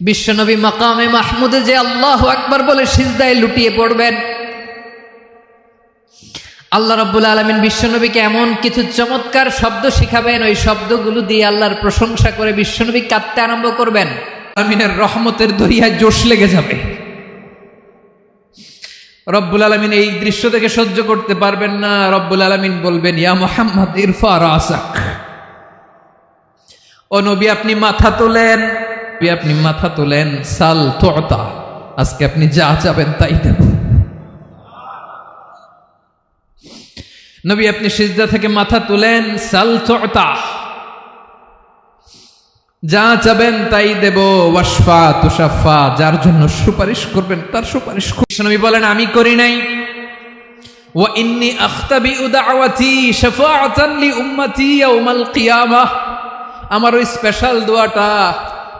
বিশ্বনবী মাকামে মাহমুদে যে আল্লাহ আকবার বলে সিজদায় লুটিয়ে পড়বেন। আল্লাহ রব্বুল আলমিন বিশ্বনবীকে এমন কিছু চমৎকার শব্দ শিখাবেন, ওই শব্দগুলো দিয়ে আল্লাহর প্রশংসা করে বিশ্বনবী কাঁদতে আরম্ভ করবেন। আমিনের রহমতের দরিয়ায় জোশ লেগে যাবে। রব্বুল আলমিন এই দৃশ্য থেকে সহ্য করতে পারবেন না। রব্বুল আলমিন বলবেন, ইয়া মোহাম্মদ, ইরফা রাসাক। ও নবী, আপনি মাথা তোলেন। আপনি মাথা তোলেন, সাল তোতা আজকে আপনি যা চাবেন তাই দেব। নবী, আপনি সিজদা থেকে মাথা তুলেন, সাল তোতা যা চাবেন তাই দেব তুষাফা যার জন্য সুপারিশ করবেন, তার সুপারিশ নবী বলেন, আমি করি নাই। আমার ওই স্পেশাল দোয়াটা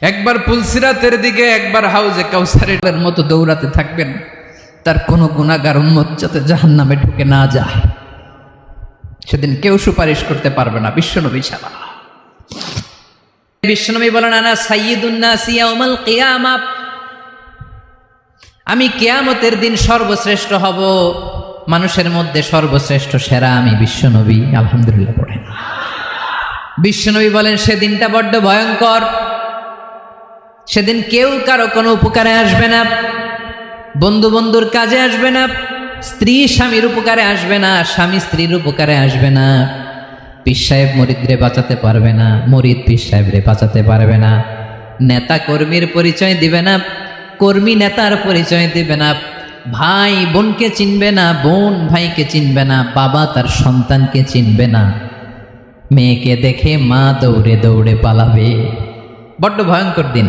একবার পুলসিরাতের দিকে, একবার হাউজে কাউসারের মতো দৌড়াতে থাকবেন, তার কোনো গুণাগার উন্মত যাতে জাহান নামে ঢুকে না যায়। সেদিন কেউ সুপারিশ করতে পারবে না, বিশ্বনবী ছাড়া। বিশ্বনবী বলেন, আনা সাইয়্যিদুন্নাসি ইয়াউমাল কিয়ামা। আমি কেয়ামতের দিন সর্বশ্রেষ্ঠ হব, মানুষের মধ্যে সর্বশ্রেষ্ঠ সেরা আমি বিশ্বনবী, আলহামদুলিল্লাহ পড়েন বিশ্বনবী বলেন, সেদিনটা বড্ড ভয়ঙ্কর। সেদিন কেউ কারও কোনো উপকারে আসবে না বন্ধু বন্ধুর কাজে আসবে না, স্ত্রী স্বামীর উপকারে আসবে না, স্বামী স্ত্রীর উপকারে আসবে না। পীর সাহেব মরিদরে বাঁচাতে পারবে না, মরিদ পীর সাহেবরে বাঁচাতে পারবে না। নেতা কর্মীর পরিচয় দিবে না, কর্মী নেতার পরিচয় দিবে না। ভাই বোনকে চিনবে না, বোন ভাইকে চিনবে না, বাবা তার সন্তানকে চিনবে না। মেয়েকে দেখে মা দৌড়ে দৌড়ে পালাবে। বড্ড ভয়ঙ্কর দিন।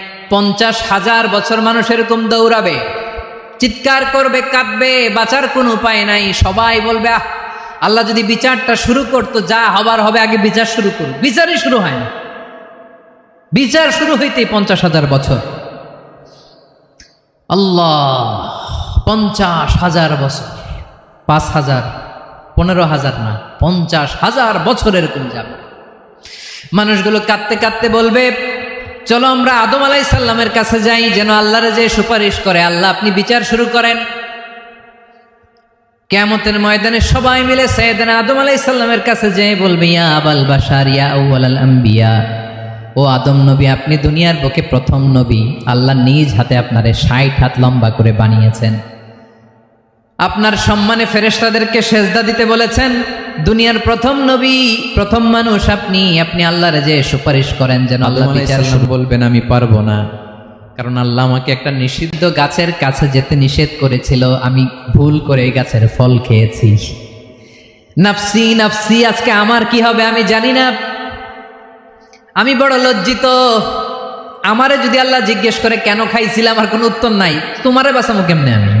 পঞ্চাশ হাজার বছর মানুষ এরকম দৌড়াবে, চিৎকার করবে, কাঁদবে, বাঁচার কোনো উপায় নাই, সবাই বলবে, আহ, আল্লাহ যদি বিচারটা শুরু করতো, যা হবার হবে, আগে বিচার শুরু করুক। বিচারই শুরু হয় না। বিচার শুরু হইতেই পঞ্চাশ হাজার বছর। আল্লাহ, পঞ্চাশ হাজার বছর, পাঁচ হাজার, পনেরো হাজার না, পঞ্চাশ হাজার বছর এরকম যাবে। মানুষগুলো কাঁদতে কাঁদতে বলবে চলো আমরা আদম আলাই সাল্লামের কাছে যাই, যেন আল্লাহর যে সুপারিশ করে। আল্লাহ, আপনি বিচার শুরু করেন। কেমতের ময়দানে সবাই মিলে সৈয়দনা আদম আলাই সাল্লামের কাছে যেয়ে বলবে, ইয়া আবাল বাসার ইয়া আল আম্বিয়া। ও আদম নবী, আপনি দুনিয়ার বুকে প্রথম নবী। আল্লাহ নিজ হাতে আপনারে ষাট হাত লম্বা করে বানিয়েছেন। আপনার সম্মানে ফেরেশতাদেরকে সেজদা দিতে বলেছেন দুনিয়ার প্রথম নবী প্রথম মানুষ আপনি আপনি আল্লাহর যে সুপারিশ করেন যেন আল্লাহ বলবেন আমি পারব না। কারণ আল্লাহ আমাকে একটা নিষিদ্ধ গাছের কাছে যেতে নিষেধ করেছিল আমি ভুল করে এই গাছের ফল খেয়েছি। নাফসি নাফসি আজকে আমার কি হবে আমি জানি না। আমি বড় লজ্জিত। আমারে যদি আল্লাহ জিজ্ঞেস করে কেন খাইছিলাম আমার কোনো উত্তর নাই। তোমারে বাঁচামো কেমনে আমি?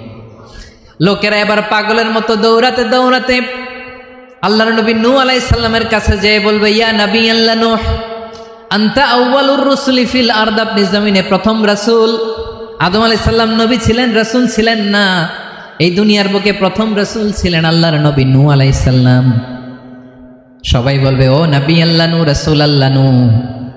লোকেরা এবার পাগলের মতো দৌড়াতে দৌড়াতে আল্লাহর নবী নু আলাইসাল্লামের কাছে যেয়ে বলবে, ইয়া নবী আল্লাহ নূহ, আনতা আউয়ালুর রুসুলি ফিল আরদ, আপনি জমিনে প্রথম রাসূল। আদম আলাইহিস সালাম নবী ছিলেন, রাসূল ছিলেন না। এই দুনিয়ার বুকে প্রথম রাসূল ছিলেন আল্লাহর নবী নূহ আলাইহিস সালাম। সবাই বলবে, ও নবী আল্লাহ নু রাসূল আল্লাহ নূ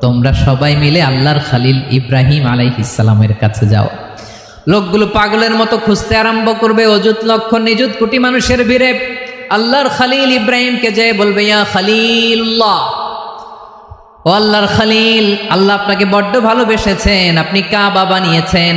তোমরা সবাই মিলে আল্লাহর খালিল ইব্রাহিম আলাইহিসালামের কাছে যাও। লোকগুলো পাগলের মতো খুঁজতে আরম্ভ করবে, অযুত লক্ষ নিযুত কোটি মানুষের ভিড়ে। আল্লাহর খালিল ইব্রাহিমকে যে বলবে, ইয়া খালিল্লাহ। ও আল্লাহর খালিল, আল্লাহ আপনাকে বড্ড ভালোবেসেছেন, আপনি কা বাবা বানিয়েছেন।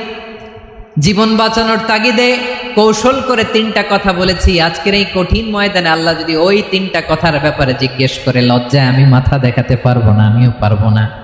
জীবন বাঁচানোর তাগিদে কৌশল করে তিনটা কথা বলেছি। আজকের এই কঠিন ময়দানে আল্লাহ যদি ওই তিনটা কথার ব্যাপারে জিজ্ঞেস করে, লজ্জায় আমি মাথা দেখাতে পারব না, আমিও পারব না।